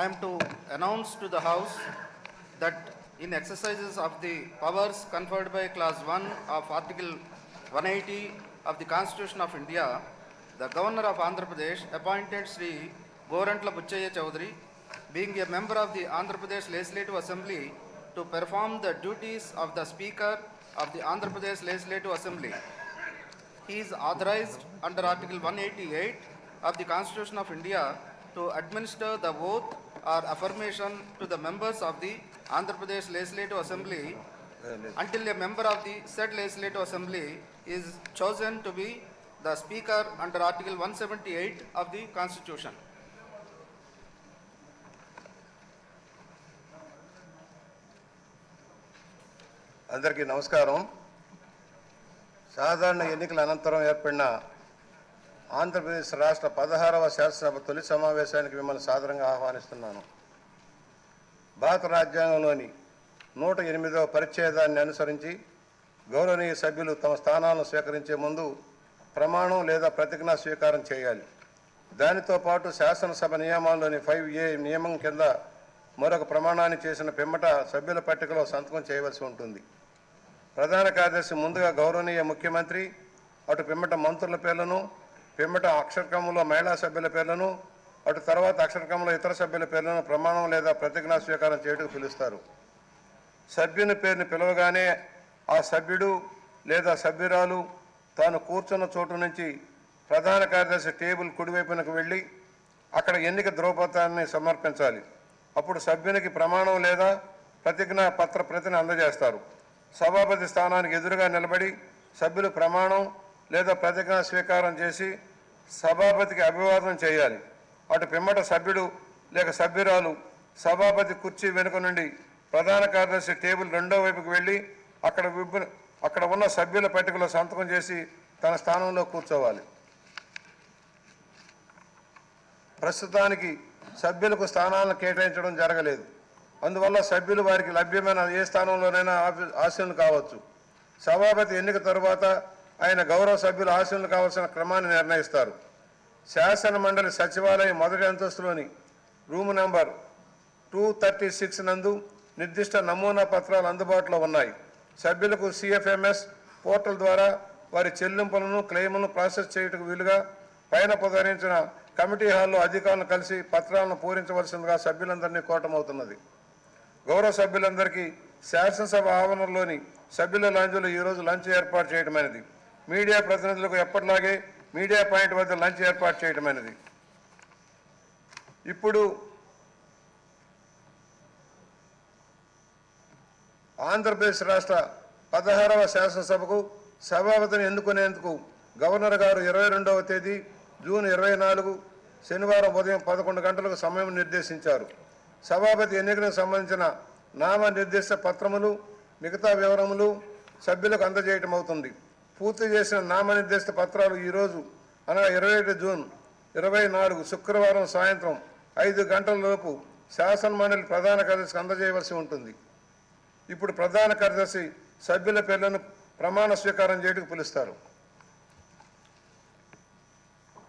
I am to announce to the House that in exercises of the powers conferred by Clause 1 of Article 180 of the Constitution of India, the Governor of Andhra Pradesh appointed Sri Gorantla Buchaya Chowdhury, being a member of the Andhra Pradesh Legislative Assembly, to perform the duties of the Speaker of the Andhra Pradesh Legislative Assembly. He is authorized under Article 188 of the Constitution of India to administer the oath or affirmation to the members of the Andhra Pradesh Legislative Assembly until a member of the said Legislative Assembly is chosen to be the Speaker under Article 178 of the Constitution. అందరికీ నమస్కారం సాధారణ ఎన్నికల అనంతరం ఏర్పడిన ఆంధ్రప్రదేశ్ రాష్ట్ర పదహారవ శాసనసభ తొలి సమావేశానికి మిమ్మల్ని సాదరంగా ఆహ్వానిస్తున్నాను. భారత రాజ్యాంగంలోని నూట ఎనిమిదవ పరిచ్ఛేదాన్ని అనుసరించి గౌరవనీయ సభ్యులు తమ స్థానాలను స్వీకరించే ముందు ప్రమాణం లేదా ప్రతిజ్ఞా స్వీకారం చేయాలి. దానితో పాటు శాసనసభ నియమాల్లోని ఫైవ్ ఏ నియమం కింద మరొక ప్రమాణాన్ని చేసిన పిమ్మట సభ్యుల పట్టికలో సంతకం చేయవలసి ఉంటుంది. ప్రధాన కార్యదర్శి ముందుగా గౌరవనీయ ముఖ్యమంత్రి అటు పిమ్మట మంత్రుల పేర్లను పిమ్మట అక్షరక్రమంలో మహిళా సభ్యుల పేర్లను అటు తర్వాత అక్షరక్రమంలో ఇతర సభ్యుల పేర్లను ప్రమాణం లేదా ప్రతిజ్ఞా స్వీకారం చేయటకు పిలుస్తారు. సభ్యుని పేరుని పిలవగానే ఆ సభ్యుడు లేదా సభ్యురాలు తాను కూర్చున్న చోటు నుంచి ప్రధాన కార్యదర్శి టేబుల్ కుడివైపునకు వెళ్ళి అక్కడ ఎన్నిక ధ్రువపత్రాన్ని సమర్పించాలి. అప్పుడు సభ్యునికి ప్రమాణం లేదా ప్రతిజ్ఞా పత్ర ప్రతిని అందజేస్తారు. సభాపతి స్థానానికి ఎదురుగా నిలబడి సభ్యులు ప్రమాణం లేదా ప్రతిజ్ఞా స్వీకారం చేసి సభాపతికి అభివాదం చేయాలి. అటు పిమ్మట సభ్యుడు లేక సభ్యురాలు సభాపతి కుర్చీ వెనుక నుండి ప్రధాన కార్యదర్శి టేబుల్ రెండో వైపుకి వెళ్ళి అక్కడ అక్కడ ఉన్న సభ్యుల పట్టికలో సంతకం చేసి తన స్థానంలో కూర్చోవాలి. ప్రస్తుతానికి సభ్యులకు స్థానాలను కేటాయించడం జరగలేదు. అందువల్ల సభ్యులు వారికి లభ్యమైన ఏ స్థానంలోనైనా ఆశీనులు కావచ్చు. సభాపతి ఎన్నిక తరువాత ఆయన గౌరవ సభ్యులు ఆశీనులు కావాల్సిన క్రమాన్ని నిర్ణయిస్తారు. శాసన మండలి సచివాలయం మొదటి అంతస్తులోని room number two thirty six నందు నిర్దిష్ట నమూనా పత్రాలు అందుబాటులో ఉన్నాయి. సభ్యులకు సిఎఫ్ఎంఎస్ పోర్టల్ ద్వారా వారి చెల్లింపులను క్లెయిములను ప్రాసెస్ చేయుటకు వీలుగా పైన పొందరించిన కమిటీ హాల్లో అధికారులను కలిసి పత్రాలను పూరించవలసిందిగా సభ్యులందరినీ కోటమవుతున్నది గౌరవ సభ్యులందరికీ శాసనసభ ఆవరణలోని సభ్యుల లాంజ్లో ఈరోజు లంచ్ ఏర్పాటు చేయడమైనది మీడియా ప్రతినిధులకు ఎప్పటిలాగే మీడియా పాయింట్ వద్ద లంచ్ ఏర్పాటు చేయడమైనది ఇప్పుడు ఆంధ్రప్రదేశ్ రాష్ట్ర పదహారవ శాసనసభకు సభాపతిని ఎన్నుకునేందుకు గవర్నర్ గారు ఇరవై రెండవ తేదీ జూన్ ఇరవై నాలుగు శనివారం ఉదయం పదకొండు గంటలకు సమయం నిర్దేశించారు. సభాపతి ఎన్నికలకు సంబంధించిన నామనిర్దేశ పత్రములు మిగతా వివరములు సభ్యులకు అందజేయటం అవుతుంది. పూర్తి చేసిన నామ పత్రాలు ఈరోజు అనగా ఇరవై ఏడు జూన్ ఇరవై నాలుగు శుక్రవారం సాయంత్రం ఐదు గంటలలోపు శాసనమండలి ప్రధాన కార్యదర్శికి అందజేయవలసి ఉంటుంది. ఇప్పుడు ప్రధాన కార్యదర్శి సభ్యుల పేర్లను ప్రమాణ స్వీకారం చేయడానికి పిలుస్తారు.